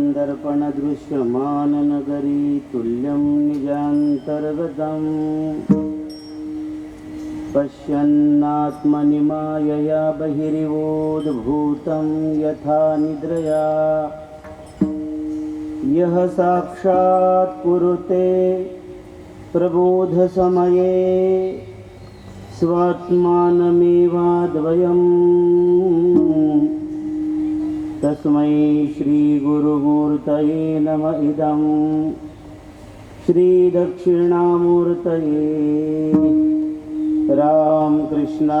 दर्पणदृश्यमाननगरी तुल्यं निजान्तर्गतम्। पश्यन्नात्मनि मायया बहिरिवोद्भूतं यथा निद्रया। यः साक्षात् कुरुते प्रबोधसमये स्वात्मानमेवाद्वयम् तस्मै श्रीगुरुमूर्तये नम इदं। श्रीदक्षिणामूर्तये रामकृष्णा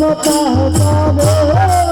কথা হবে।